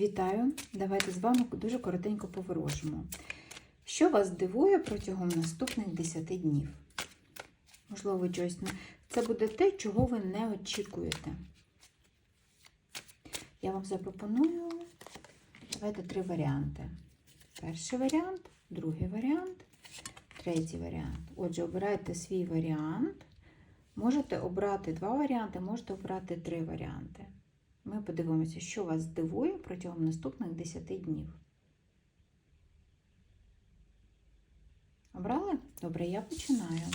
Вітаю! Давайте з вами дуже коротенько поворожимо. Що вас дивує протягом наступних 10 днів? Можливо, чогось. Це буде те, чого ви не очікуєте. Я вам запропоную давайте три варіанти. Перший варіант, другий варіант, третій варіант. Отже, обирайте свій варіант. Можете обрати два варіанти, можете обрати три варіанти. Ми подивимося, що вас здивує протягом наступних 10 днів. Обрали? Добре, я починаю.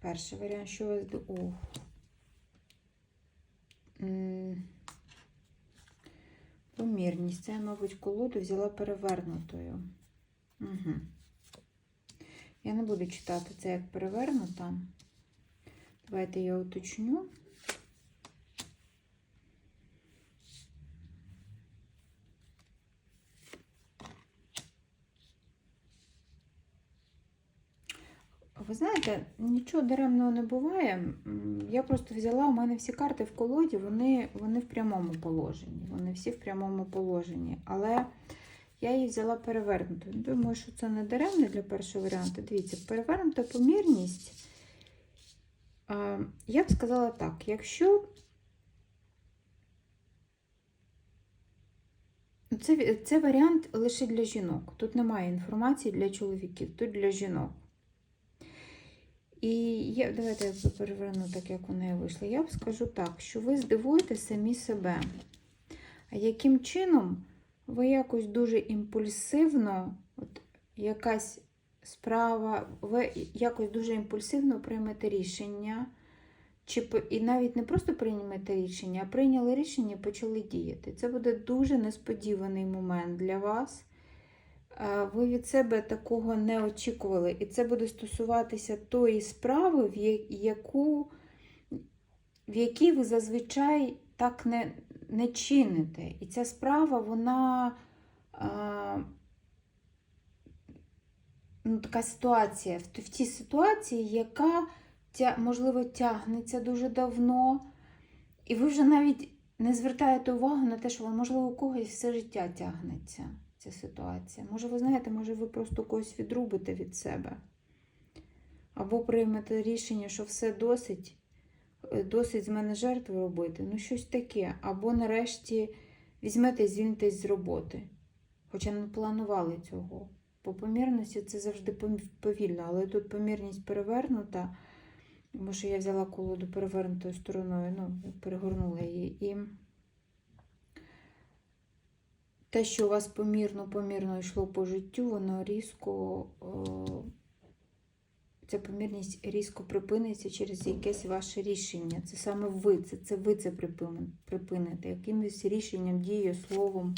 Перший варіант, що вас здивує. Помірність. Це мабуть, колоду взяла перевернутою. Угу. Я не буду читати це як перевернута. Давайте я уточню. Ви знаєте, нічого даремного не буває. Я просто взяла, у мене всі карти в колоді, вони, вони в прямому положенні. Вони всі в прямому положенні. Але я її взяла перевернутою. Думаю, що це не даремне для першого варіанту. Дивіться, перевернута помірність. Я б сказала так, якщо це, це варіант лише для жінок. Тут немає інформації для чоловіків, тут для жінок. І я, давайте я переверну так, як у неї вийшло. Я б скажу так, що ви здивуєте самі себе. А яким чином ви якось дуже імпульсивно, от якась справа, ви якось дуже імпульсивно приймете рішення, чи і навіть не просто приймете рішення, а прийняли рішення і почали діяти. Це буде дуже несподіваний момент для вас. Е, Ви від себе такого не очікували, і це буде стосуватися тої справи, в яку, в якій ви зазвичай так не, не чините. І ця справа, вона. Ну, така ситуація, в, в тій ситуації, яка, тя, можливо, тягнеться дуже давно, і ви вже навіть не звертаєте увагу на те, що, можливо, у когось все життя тягнеться ця ситуація. Може, ви знаєте, може, ви просто когось відрубите від себе. Або приймете рішення, що все досить, е, досить з мене жертву робити. Ну, щось таке. Або нарешті візьмете і звільнитесь з роботи. Хоча не планували цього. По помірності це завжди повільно, але тут помірність перевернута, тому що я взяла колоду перевернутою стороною, ну, перегорнула її. І те, що у вас помірно, помірно йшло по життю, воно різко, о, ця помірність різко припиниться через якесь ваше рішення. Це саме ви, це, це ви це припин- припините. Якимось рішенням, дією, словом.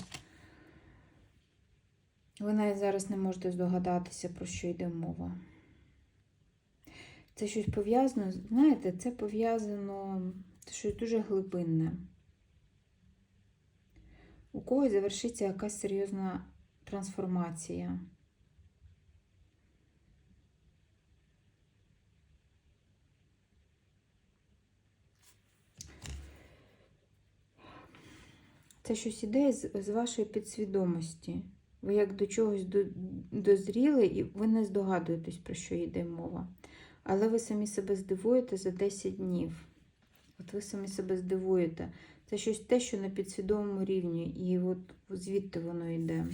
Ви навіть зараз не можете здогадатися, про що йде мова. Це щось пов'язано, знаєте, це пов'язано, це щось дуже глибинне. У когось завершиться якась серйозна трансформація. Це щось іде з, вашої підсвідомості. Ви як до чогось до- дозріли, і ви не здогадуєтесь, про що йде мова. Але ви самі себе здивуєте за 10 днів. От ви самі себе здивуєте. Це щось те, що на підсвідомому рівні, і от звідти воно йде.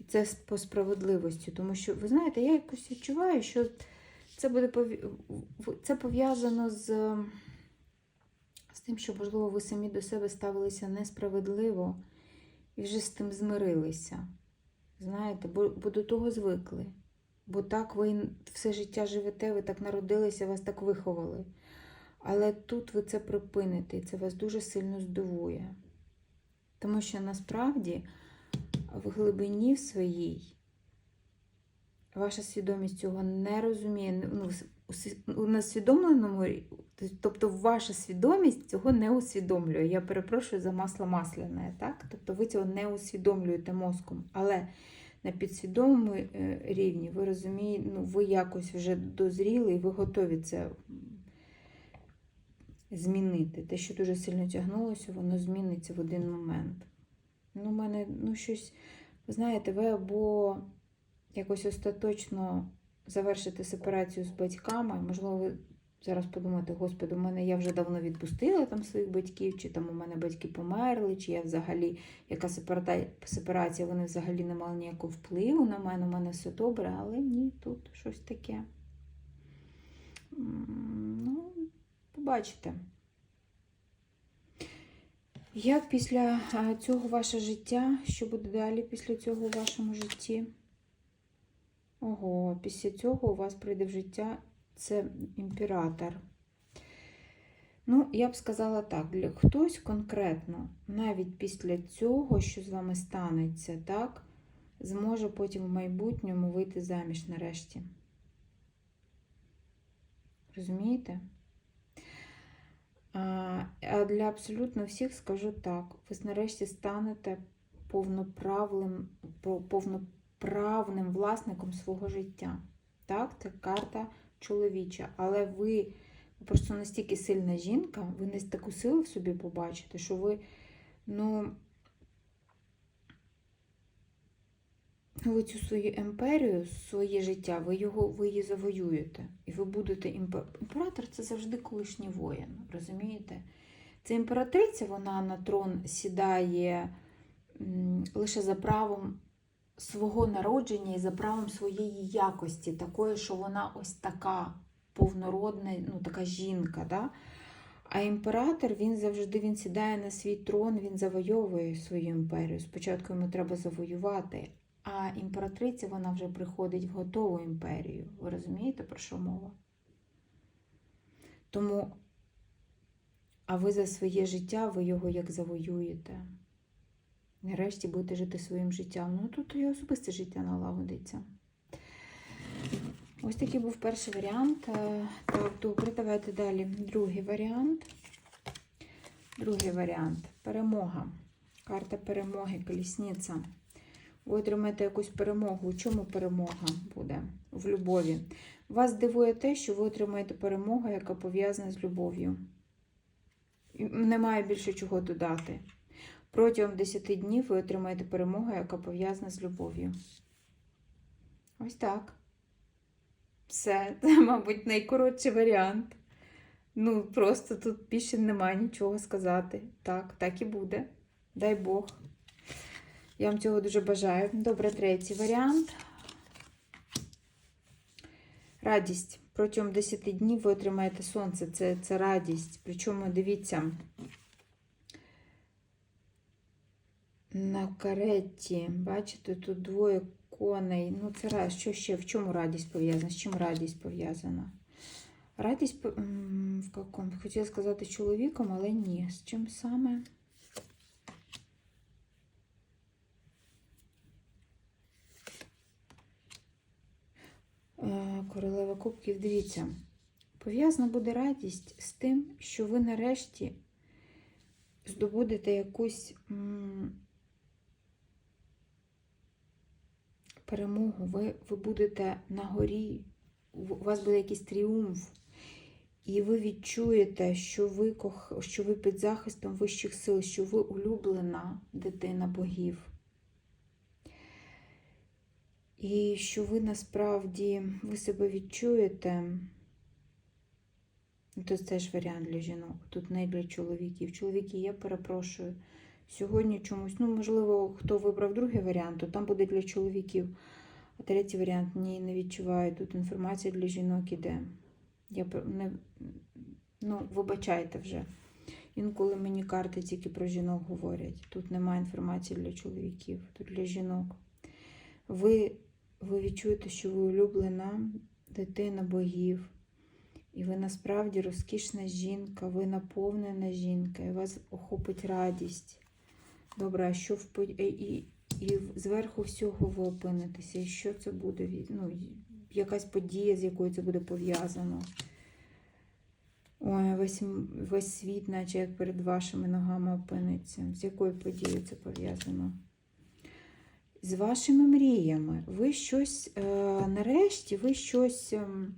І це по справедливості, тому що, ви знаєте, я якось відчуваю, що це буде це пов'язано з, з тим, що, можливо, ви самі до себе ставилися несправедливо і вже з тим змирилися. Знаєте, бо, бо до того звикли. Бо так ви все життя живете, ви так народилися, вас так виховали. Але тут ви це припините, і це вас дуже сильно здивує. Тому що насправді в глибині своїй ваша свідомість цього не розуміє. Ну, у сві- у тобто ваша свідомість цього не усвідомлює. Я перепрошую за масло масляне, так? Тобто ви цього не усвідомлюєте мозком. Але на підсвідомому е, рівні ви розумієте, ну, ви якось вже дозріли і ви готові це змінити. Те, що дуже сильно тягнулося, воно зміниться в один момент. Ну, мене ну, щось, ви знаєте, ви або якось остаточно завершите сепарацію з батьками, можливо, ви зараз подумаєте, господи, у мене я вже давно відпустила там своїх батьків, чи там у мене батьки померли, чи я взагалі, яка сепарація, вони взагалі не мали ніякого впливу на мене, у мене все добре, але ні, тут щось таке. Ну, побачите. Як після цього ваше життя? Що буде далі після цього у вашому житті? Ого, після цього у вас прийде в життя це імператор. Ну, я б сказала так, для хтось конкретно, навіть після цього, що з вами станеться, так, зможе потім в майбутньому вийти заміж нарешті. Розумієте? А для абсолютно всіх скажу так: ви нарешті станете повноправним, по- повноправним власником свого життя. Так, це карта чоловіча. Але ви просто настільки сильна жінка, ви не таку силу в собі побачите, що ви, ну, ви цю свою імперію, своє життя, ви його ви її завоюєте. І ви будете імпер... імператор це завжди колишній воїн, розумієте? Це імператриця, вона на трон сідає лише за правом свого народження і за правом своєї якості, такої, що вона ось така повнородна, ну така жінка. Да? А імператор він завжди він сідає на свій трон, він завойовує свою імперію. Спочатку йому треба завоювати. А імператриця вона вже приходить в готову імперію. Ви розумієте, про що мова? Тому, а ви за своє життя, ви його як завоюєте. Нарешті будете жити своїм життям. Ну тут і особисте життя налагодиться. Ось такий був перший варіант. Е, Так, добре, давайте далі. Другий варіант. Другий варіант. Перемога. Карта перемоги, колісниця. Ви отримаєте якусь перемогу. У чому перемога буде? В любові. Вас дивує те, що ви отримаєте перемогу, яка пов'язана з любов'ю. Немає більше чого додати. Протягом 10 днів ви отримаєте перемогу, яка пов'язана з любов'ю. Ось так. Все, це, мабуть, найкоротший варіант. Ну, просто тут більше немає нічого сказати. Так, так і буде. Дай Бог. Я вам цього дуже бажаю. Добре, третій варіант. Радість. Протягом 10 днів ви отримаєте сонце. Це, це радість. Причому дивіться. На кареті, бачите, тут двоє коней. Ну, це. Що ще? В чому радість пов'язана? З чим радість пов'язана? Радість в какому? Хотіла сказати чоловіком, але ні. З чим саме? Е, Королева Кубків, дивіться. Пов'язана буде радість з тим, що ви нарешті здобудете якусь перемогу, ви, ви будете на горі, у вас буде якийсь тріумф, і ви відчуєте, що ви, кох... що ви під захистом вищих сил, що ви улюблена дитина богів. І що ви насправді ви себе відчуєте. Ну, Це теж варіант для жінок. Тут не для чоловіків. Чоловіки, я перепрошую. Сьогодні чомусь, ну, можливо, хто вибрав другий варіант, то там буде для чоловіків. А третій варіант ні, не відчуваю. Тут інформація для жінок іде. Я не, ну, вибачайте вже. Інколи мені карти тільки про жінок говорять. Тут немає інформації для чоловіків, тут для жінок. Ви, ви відчуєте, що ви улюблена дитина богів. І ви насправді розкішна жінка, ви наповнена жінка, і вас охопить радість. Добре, а що в і, і, зверху всього ви опинитеся? І що це буде? Ну, якась подія, з якою це буде пов'язано? Ой, весь, весь світ, наче як перед вашими ногами опиниться. З якою подією це пов'язано? З вашими мріями. Ви щось, е, нарешті, ви щось. ем,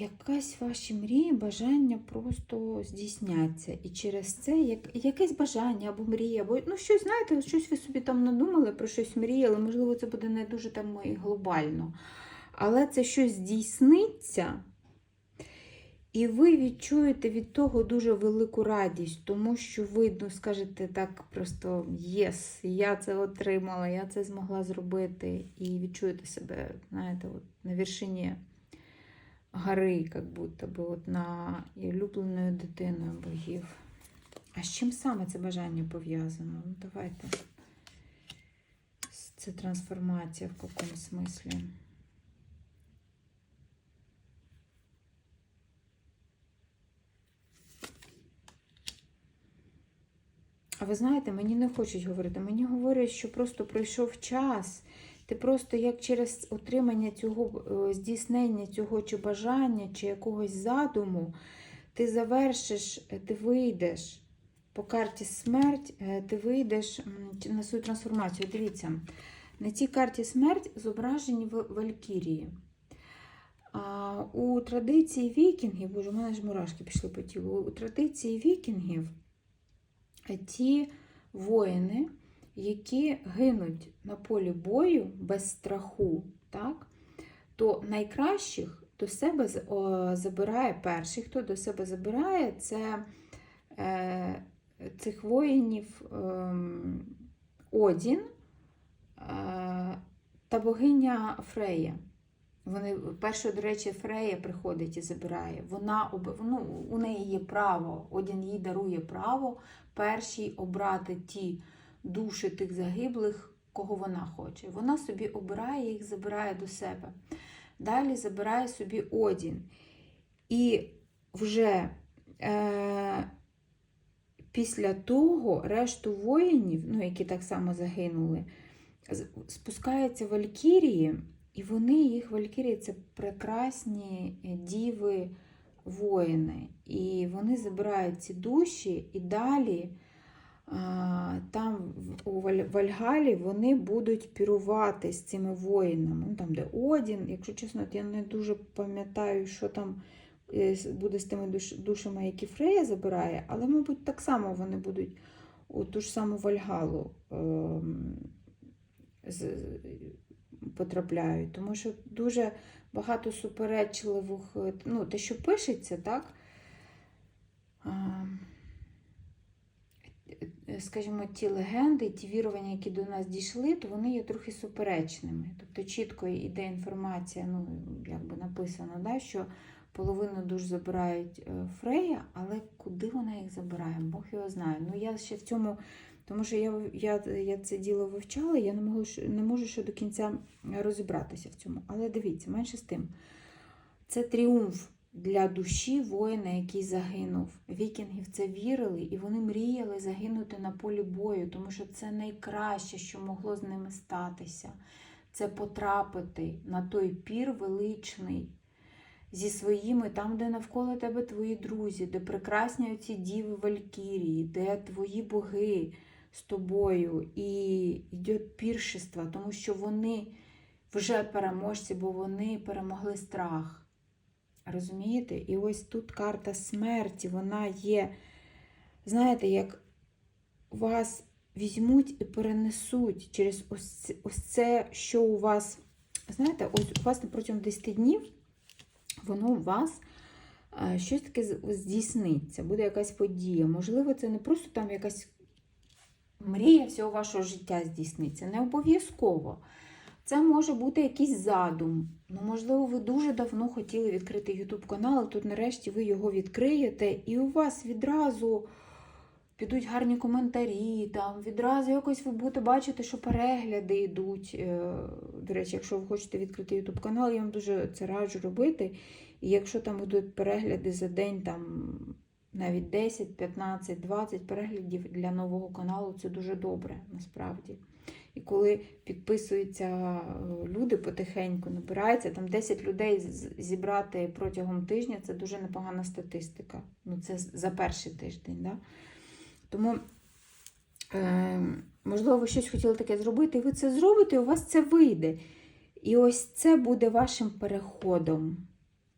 якась ваші мрії, бажання просто здійсняться. І через це як, якесь бажання або мрія, або ну щось, знаєте, щось ви собі там надумали, про щось мріяли, можливо, це буде не дуже там і глобально. Але це щось здійсниться. І ви відчуєте від того дуже велику радість, тому що ви ну, скажете так просто єс, я це отримала, я це змогла зробити. І відчуєте себе, знаєте, от на вершині гори, як будто би от на улюбленою дитиною богів. А з чим саме це бажання пов'язано? Ну, давайте. Це трансформація в якому смислі. А ви знаєте, мені не хочуть говорити. Мені говорять, що просто пройшов час. Ти просто як через отримання цього е, здійснення цього чи бажання, чи якогось задуму, ти завершиш, е, ти вийдеш по карті смерть, е, ти вийдеш на свою трансформацію. Дивіться, на цій карті смерть зображені Валькірії. А у традиції вікінгів, боже, у мене ж мурашки пішли по тілу. У традиції вікінгів ті воїни, які гинуть на полі бою без страху, так, то найкращих до себе забирає перший, хто до себе забирає, це е, цих воїнів е, Одін е, та богиня Фрея. Вони перше, до речі, Фрея приходить і забирає. Вона ну, у неї є право, Одін їй дарує право першій обрати ті душі тих загиблих, кого вона хоче. Вона собі обирає їх, забирає до себе. Далі забирає собі Одін. І вже е, після того решту воїнів, ну, які так само загинули, спускаються Валькірії, і вони, їх Валькірії, це прекрасні діви воїни. І вони забирають ці душі і далі. Там у Валь- Вальгалі вони будуть пірувати з цими воїнами. Ну, там, де Одін, якщо чесно, я не дуже пам'ятаю, що там е, буде з тими душами, які Фрея забирає, але, мабуть, так само вони будуть у ту ж саму Вальгалу ем, потрапляють. Тому що дуже багато суперечливих, е, ну, те, що пишеться, так? Е, скажімо, ті легенди, ті вірування, які до нас дійшли, то вони є трохи суперечними. Тобто чітко йде інформація, ну, якби написано, да, що половину душ забирають е, Фрея, але куди вона їх забирає? Бог його знає. Ну, я ще в цьому, тому що я, я, я це діло вивчала, я не можу, не можу ще до кінця розібратися в цьому. Але дивіться, менше з тим. Це тріумф для душі воїна, який загинув. Вікінги в це вірили, і вони мріяли загинути на полі бою, тому що це найкраще, що могло з ними статися. Це потрапити на той пір величний зі своїми, там, де навколо тебе твої друзі, де прекрасні оці діви Валькірії, де твої боги з тобою, і йде піршество, тому що вони вже переможці, бо вони перемогли страх. Розумієте? І ось тут карта смерті, вона є, знаєте, як вас візьмуть і перенесуть через ось це, що у вас, знаєте, ось у вас протягом 10 днів воно у вас е, щось таке здійсниться, буде якась подія. Можливо, це не просто там якась мрія всього вашого життя здійсниться. Не обов'язково. Це може бути якийсь задум. Ну, можливо, ви дуже давно хотіли відкрити YouTube канал, тут нарешті ви його відкриєте, і у вас відразу підуть гарні коментарі, там відразу якось ви будете бачити, що перегляди йдуть. Е, До речі, якщо ви хочете відкрити YouTube канал, я вам дуже це раджу робити. І якщо там будуть перегляди за день, там навіть 10, 15, 20 переглядів для нового каналу, це дуже добре насправді. І коли підписуються е, люди потихеньку, набирається там 10 людей зібрати протягом тижня, це дуже непогана статистика. Ну, це за перший тиждень. Да? Тому, е, можливо, ви щось хотіли таке зробити, і ви це зробите, і у вас це вийде. І ось це буде вашим переходом.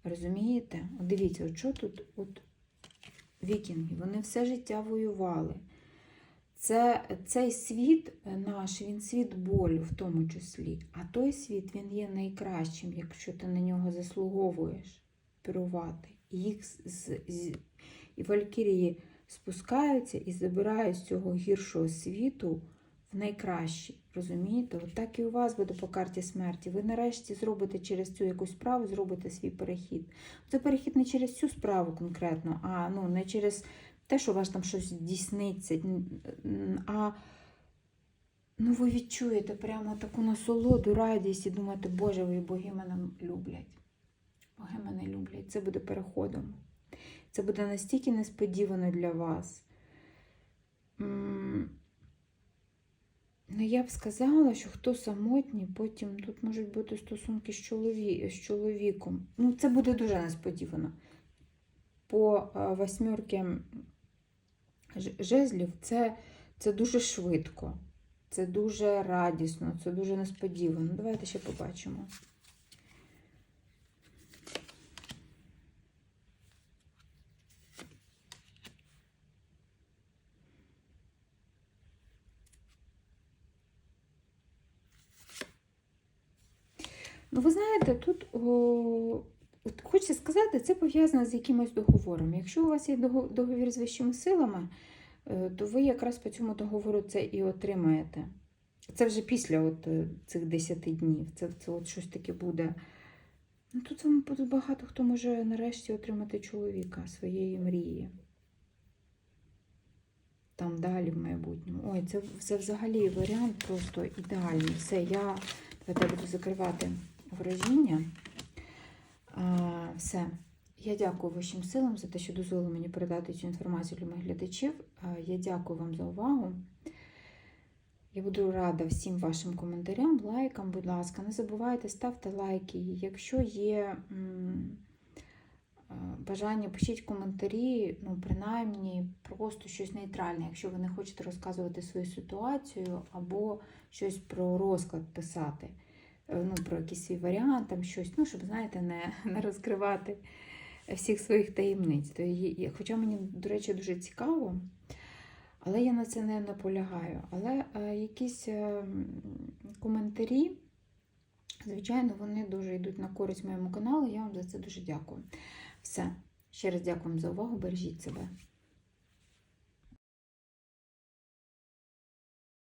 Розумієте? Дивіться, от що тут от вікінги, вони все життя воювали. Це, цей світ е, наш, він світ болю в тому числі. А той світ він є найкращим, якщо ти на нього заслуговуєш керувати. І їх з, з, з- і валькірії спускаються і забирають з цього гіршого світу в найкращий. Розумієте? От так і у вас буде по карті смерті. Ви нарешті зробите через цю якусь справу, зробите свій перехід. Це перехід не через цю справу конкретно, а ну, не через те, що у вас там щось н- а ну, ви відчуєте прямо таку насолоду, радість і думаєте, Боже, ви боги мене люблять. Боги мене люблять. Це буде переходом. Це буде настільки несподівано для вас. Ну, я б сказала, що хто самотній, потім тут можуть бути стосунки з, чолові... з чоловіком. Ну, це буде дуже несподівано. По восьмерки жезлів це, це дуже швидко, це дуже радісно, це дуже несподівано. Давайте ще побачимо. Ну, ви знаєте, тут о, от хочеться сказати, це пов'язано з якимось договором. Якщо у вас є договір з вищими силами, е, то ви якраз по цьому договору це і отримаєте. Це вже після от е, цих 10 днів. Це, це от щось таке буде. Ну, тут вам багато хто може нарешті отримати чоловіка своєї мрії. Там далі в майбутньому. Ой, це, це взагалі варіант просто ідеальний. Все, я давайте буду закривати ворожіння. Все. Я дякую вашим силам за те, що дозволили мені передати цю інформацію для моїх глядачів. Я дякую вам за увагу. Я буду рада всім вашим коментарям, лайкам, будь ласка. Не забувайте, ставте лайки. Якщо є бажання, пишіть коментарі, ну, принаймні, просто щось нейтральне, якщо ви не хочете розказувати свою ситуацію або щось про розклад писати, ну, про якийсь свій варіант, там щось, ну, щоб, знаєте, не, не розкривати всіх своїх таємниць. То є- Хоча мені, до речі, дуже цікаво. Але я на це не наполягаю. Але е, якісь е, коментарі, звичайно, вони дуже йдуть на користь моєму каналу. Я вам за це дуже дякую. Все. Ще раз дякую вам за увагу. Бережіть себе.